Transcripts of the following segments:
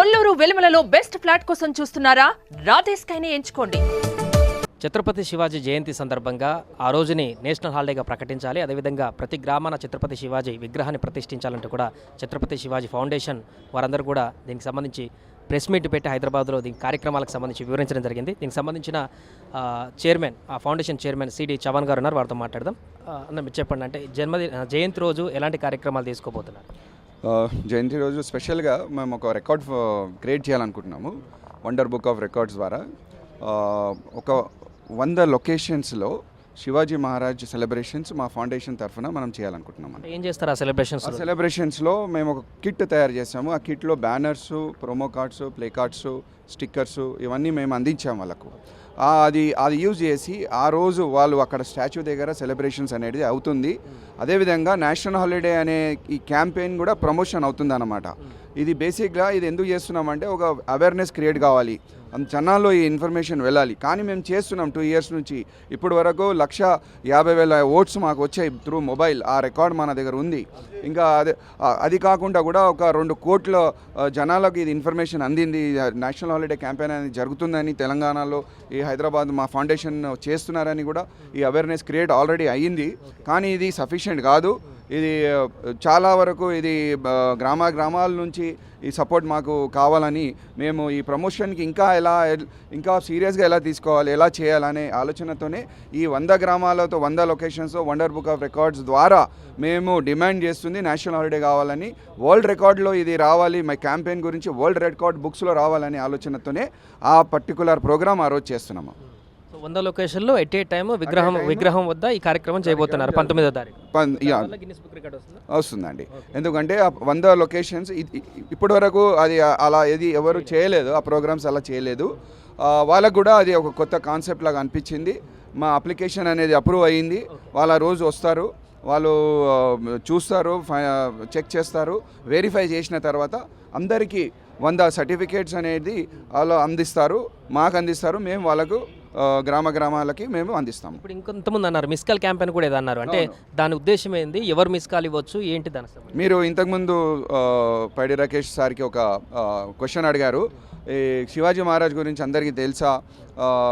Kolluru వెలుమలలో best flat కోసం చూస్తున్నారా? రాధేస్ కైనే ఎంచుకోండి. ఛత్రపతి శివాజీ జయంతి సందర్భంగా ఆ రోజుని నేషనల్ హాలిడేగా ప్రకటించాలి. అదేవిధంగా ప్రతి గ్రామాన ఛత్రపతి శివాజీ విగ్రహాన్ని ప్రతిష్ఠించాలంటూ కూడా ఛత్రపతి శివాజీ ఫౌండేషన్ వారందరూ కూడా దీనికి సంబంధించి ప్రెస్ మీట్ పెట్టి హైదరాబాద్లో దీని కార్యక్రమాలకు సంబంధించి వివరించడం జరిగింది. దీనికి సంబంధించిన చైర్మన్ ఆ ఫౌండేషన్ చైర్మన్ సిడి చవన్ గారు ఉన్నారు. వారితో మాట్లాడదాం. అన్న మీరు చెప్పండి. అంటే జన్మదిన జయంతి రోజు ఎలాంటి కార్యక్రమాలు తీసుకోబోతున్నారు? జయంతి రోజు స్పెషల్గా మేము ఒక రికార్డ్ క్రియేట్ చేయాలనుకుంటున్నాము. వండర్ బుక్ ఆఫ్ రికార్డ్స్ ద్వారా. ఒక వంద లొకేషన్స్లో శివాజీ మహారాజ్ సెలబ్రేషన్స్ మా ఫౌండేషన్ తరఫున మనం చేయాలనుకుంటున్నాం ఏం చేస్తారు ఆ సెలబ్రేషన్స్ ఆ సెలబ్రేషన్స్లో మేము ఒక కిట్ తయారు చేసాము ఆ కిట్లో banners promo cards play cards stickers ఇవన్నీ మేము అందించాము వాళ్ళకు. అది అది యూజ్ చేసి ఆ రోజు వాళ్ళు అక్కడ స్టాచ్యూ దగ్గర సెలబ్రేషన్స్ అనేది అవుతుంది. అదేవిధంగా నేషనల్ హాలిడే అనే ఈ క్యాంపెయిన్ కూడా ప్రమోషన్ అవుతుంది అన్నమాట ఇది బేసిక్గా ఇది ఎందుకు చేస్తున్నామంటే ఒక అవేర్నెస్ క్రియేట్ కావాలి. జనాల్లో ఈ ఇన్ఫర్మేషన్ వెళ్ళాలి. కానీ మేము చేస్తున్నాం టూ ఇయర్స్ నుంచి. ఇప్పటి వరకు లక్ష యాభై వేల ఓట్స్ మాకు వచ్చాయి త్రూ మొబైల్ ఆ రికార్డ్ మన దగ్గర ఉంది. ఇంకా అది అది కాకుండా కూడా ఒక రెండు కోట్ల జనాలకు ఇది ఇన్ఫర్మేషన్ అందింది. నేషనల్ హాలిడే క్యాంపెయిన్ అనేది జరుగుతుందని తెలంగాణలో ఈ హైదరాబాద్ మా ఫౌండేషన్ చేస్తున్నారని కూడా ఈ అవేర్నెస్ క్రియేట్ ఆల్రెడీ అయ్యింది. కానీ ఇది సఫిషియెంట్ కాదు. ఇది చాలా వరకు ఇది గ్రామ గ్రామాల నుంచి ఈ సపోర్ట్ మాకు కావాలని మేము ఈ ప్రమోషన్కి ఇంకా ఎలా ఇంకా సీరియస్గా ఎలా తీసుకోవాలి ఎలా చేయాలనే ఆలోచనతోనే ఈ వంద గ్రామాలతో వంద locations wonder book of records ద్వారా మేము డిమాండ్ చేస్తుంది నేషనల్ హాలిడే కావాలని. వరల్డ్ రికార్డ్లో ఇది రావాలి మా క్యాంపెయిన్ గురించి వరల్డ్ రికార్డ్ బుక్స్లో రావాలనే ఆలోచనతోనే ఆ పర్టికులర్ ప్రోగ్రామ్ ఆ రోజు చేస్తున్నాము. వంద లొకేషన్లో ఎట్ ఏ టైం విగ్రహం విగ్రహం వద్ద ఈ కార్యక్రమం చేయబోతున్నారు? పంతొమ్మిదో తారీఖు. వస్తుందండి. ఎందుకంటే వంద లొకేషన్స్ ఇప్పటి వరకు అది అలా ఏది ఎవరు చేయలేదు. ఆ ప్రోగ్రామ్స్ అలా చేయలేదు. వాళ్ళకు కూడా అది ఒక కొత్త కాన్సెప్ట్ లాగా అనిపించింది. మా అప్లికేషన్ అనేది అప్రూవ్ అయ్యింది వాళ్ళ రోజు వస్తారు. వాళ్ళు చూస్తారు చెక్ చేస్తారు. వెరిఫై చేసిన తర్వాత అందరికీ వంద సర్టిఫికేట్స్ అనేది వాళ్ళు అందిస్తారు. మాకు అందిస్తారు. మేము వాళ్ళకు గ్రామ గ్రామాలకి మేము అందిస్తాము. ఇప్పుడు ఇంకొంతమంది అన్నారు మిస్ కాల్ క్యాంపెయిన్ కూడా ఏదో అన్నారు. అంటే దాని ఉద్దేశం ఏంది? ఎవరు మిస్ కాల్ ఇవ్వచ్చు? ఏంటి దాని? మీరు ఇంతకుముందు పైడి రాకేష్ సార్కి ఒక క్వశ్చన్ అడిగారు. ఈ శివాజీ మహారాజ్ గురించి అందరికీ తెలుసా?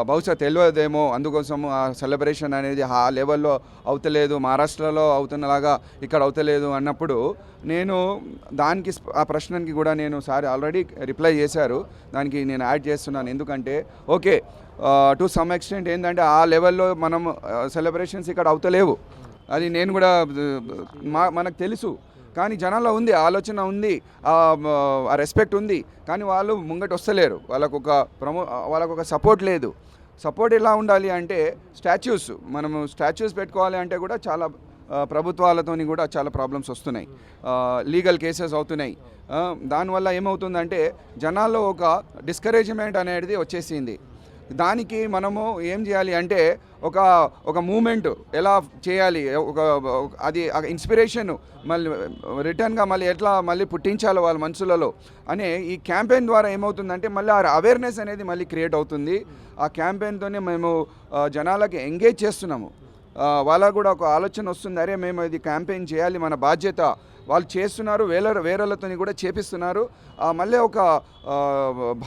బహుశా తెలియదేమో. అందుకోసం ఆ సెలబ్రేషన్ అనేది ఆ లెవెల్లో అవుతలేదు మహారాష్ట్రలో అవుతున్నలాగా ఇక్కడ అవుతలేదు అన్నప్పుడు నేను దానికి ఆ ప్రశ్నకి కూడా నేను సార్ ఆల్రెడీ రిప్లై చేశారు. దానికి నేను యాడ్ చేస్తున్నాను. ఎందుకంటే ఓకే టు సమ్ ఎక్స్టెంట్ ఏంటంటే ఆ లెవెల్లో మనం సెలబ్రేషన్స్ ఇక్కడ అవుతలేవు. అది నేను కూడా మా మనకు తెలుసు. కానీ జనాల్లో ఉంది ఆలోచన ఉంది ఆ రెస్పెక్ట్ ఉంది. కానీ వాళ్ళు ముంగట వస్తలేరు. వాళ్ళకు ఒక ప్రమో వాళ్ళకు ఒక సపోర్ట్ లేదు. సపోర్ట్ ఎలా ఉండాలి అంటే స్టాచ్యూస్ మనము స్టాచ్యూస్ పెట్టుకోవాలి అంటే కూడా చాలా ప్రభుత్వాలతోని కూడా చాలా ప్రాబ్లమ్స్ వస్తున్నాయి. లీగల్ కేసెస్ అవుతున్నాయి. దానివల్ల ఏమవుతుందంటే జనాల్లో ఒక డిస్కరేజ్మెంట్ అనేది వచ్చేసింది. దానికి మనము ఏం చేయాలి అంటే ఒక ఒక మూమెంట్ ఎలా చేయాలి? ఒక అది ఇన్స్పిరేషన్ మళ్ళీ రిటర్న్గా మళ్ళీ ఎట్లా మళ్ళీ పుట్టించాలి వాళ్ళ మనసులలో అనే ఈ క్యాంపెయిన్ ద్వారా ఏమవుతుందంటే మళ్ళీ ఆ అవేర్నెస్ అనేది మళ్ళీ క్రియేట్ అవుతుంది. ఆ క్యాంపెయిన్తోనే మేము జనాలకి ఎంగేజ్ చేస్తున్నాము. వాళ్ళకు కూడా ఒక ఆలోచన వస్తుంది. అరే మేము ఇది క్యాంపెయిన్ చేయాలి. మన బాధ్యత వాళ్ళు చేస్తున్నారు వేరే వేరేలతో కూడా చేపిస్తున్నారు. మళ్ళీ ఒక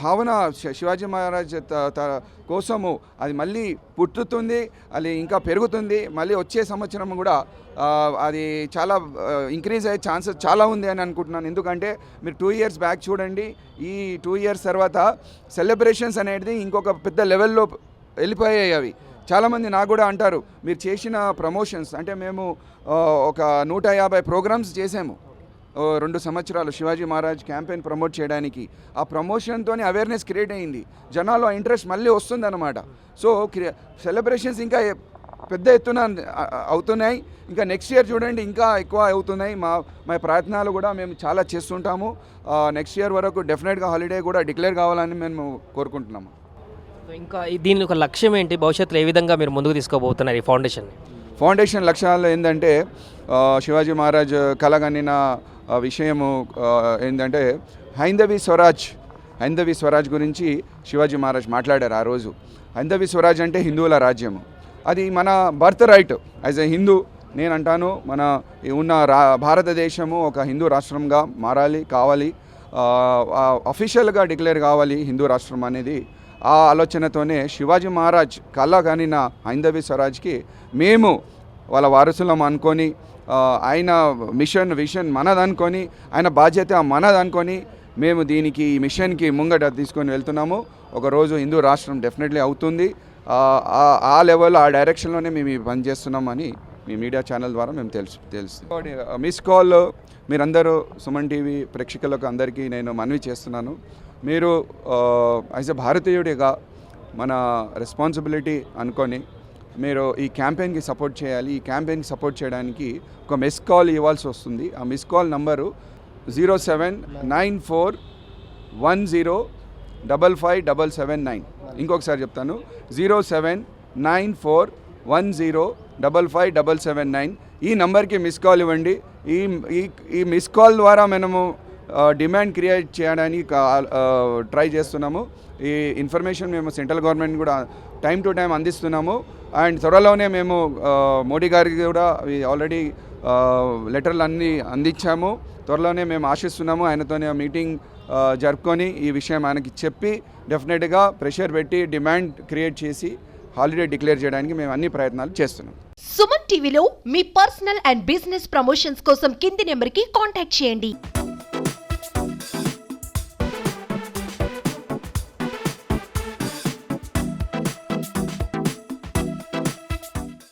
భావన శివాజీ మహారాజ్ కోసము అది మళ్ళీ పుట్టుతుంది అది ఇంకా పెరుగుతుంది. మళ్ళీ వచ్చే సంవత్సరం కూడా అది చాలా ఇంక్రీజ్ అయ్యే ఛాన్సెస్ చాలా ఉంది అని అనుకుంటున్నాను. ఎందుకంటే మీరు టూ ఇయర్స్ బ్యాక్ చూడండి ఈ టూ ఇయర్స్ తర్వాత సెలబ్రేషన్స్ అనేది ఇంకొక పెద్ద లెవెల్లో వెళ్ళిపోయాయి అవి. చాలామంది నాకు కూడా అంటారు మీరు చేసిన ప్రమోషన్స్ అంటే మేము ఒక నూట యాభై ప్రోగ్రామ్స్ చేసాము రెండు సంవత్సరాలు శివాజీ మహారాజ్ క్యాంపెయిన్ ప్రమోట్ చేయడానికి. ఆ ప్రమోషన్తోనే అవేర్నెస్ క్రియేట్ అయింది. జనాల్లో ఇంట్రెస్ట్ మళ్ళీ వస్తుందన్నమాట. సో సెలబ్రేషన్స్ ఇంకా పెద్ద ఎత్తున అవుతున్నాయి. ఇంకా నెక్స్ట్ ఇయర్ చూడండి ఇంకా ఎక్కువ అవుతున్నాయి. మా మా ప్రయత్నాలు కూడా మేము చాలా చేస్తుంటాము. నెక్స్ట్ ఇయర్ వరకు డెఫినెట్గా హాలిడే కూడా డిక్లేర్ కావాలని మేము కోరుకుంటున్నాము. ఇంకా దీని ఒక లక్ష్యం ఏంటి? భవిష్యత్తులో ఏ విధంగా మీరు ముందుకు తీసుకోబోతున్నారు ఈ ఫౌండేషన్ ఫౌండేషన్ లక్ష్యాలు ఏంటంటే శివాజీ మహారాజ్ కలగనిన విషయము ఏంటంటే హైందవి స్వరాజ్ హైందవి స్వరాజ్ గురించి శివాజీ మహారాజ్ మాట్లాడారు ఆ రోజు. హైందవి స్వరాజ్ అంటే హిందువుల రాజ్యము. అది మన birth right. As a Hindu నేను అంటాను మన ఉన్న రా భారతదేశము ఒక హిందూ రాష్ట్రంగా మారాలి కావాలి అఫీషియల్గా డిక్లేర్ కావాలి హిందూ రాష్ట్రం అనేది ఆ ఆలోచనతోనే శివాజీ మహారాజ్ కళ నా హైందవి స్వరాజ్కి మేము వాళ్ళ వారసులం అనుకొని ఆయన మిషన్ విషన్ మనదనుకొని ఆయన బాధ్యత మనదనుకొని మేము దీనికి ఈ మిషన్కి ముంగట తీసుకొని వెళ్తున్నాము. ఒకరోజు హిందూ రాష్ట్రం డెఫినెట్లీ అవుతుంది. ఆ, ఆ- లెవెల్ ఆ డైరెక్షన్లోనే మేము పని చేస్తున్నామని మీ మీడియా ఛానల్ ద్వారా మేము తెలుసు తెలుసు. మిస్ కాల్ మీరందరూ సుమన్ టీవీ ప్రేక్షకులకు అందరికీ నేను మనవి చేస్తున్నాను. మీరు యాజ్ ఎ భారతీయుడిగా మన రెస్పాన్సిబిలిటీ అనుకొని మీరు ఈ క్యాంపెయిన్కి సపోర్ట్ చేయాలి. ఈ క్యాంపెయిన్కి సపోర్ట్ చేయడానికి ఒక మిస్ కాల్ ఇవ్వాల్సి వస్తుంది. ఆ miss call number zero seven nine four one zero double five double seven nine ఇంకొకసారి చెప్తాను. Zero seven nine four one zero double five double seven nine ఈ నంబర్కి మిస్ కాల్ ఇవ్వండి. ఈ ఈ ఈ మిస్ కాల్ ద్వారా మనము డిమాండ్ క్రియేట్ చేయడానికి ట్రై చేస్తున్నాము. ఈ ఇన్ఫర్మేషన్ మేము సెంట్రల్ గవర్నమెంట్ కూడా టైం టు టైం అందిస్తున్నాము. అండ్ త్వరలోనే మేము మోడీ గారికి కూడా ఆల్రెడీ లెటర్లు అన్నీ అందించాము. త్వరలోనే మేము ఆశిస్తున్నాము ఆయనతోనే మీటింగ్ జరుపుకొని ఈ విషయం ఆయనకి చెప్పి డెఫినెట్గా ప్రెషర్ పెట్టి డిమాండ్ క్రియేట్ చేసి హాలిడే డిక్లేర్ చేయడానికి మేము అన్ని ప్రయత్నాలు చేస్తున్నాం. సుమన్ టీవీలో మీ పర్సనల్ అండ్ బిజినెస్ ప్రమోషన్స్ కోసం కింది నెంబర్కి కాంటాక్ట్ చేయండి.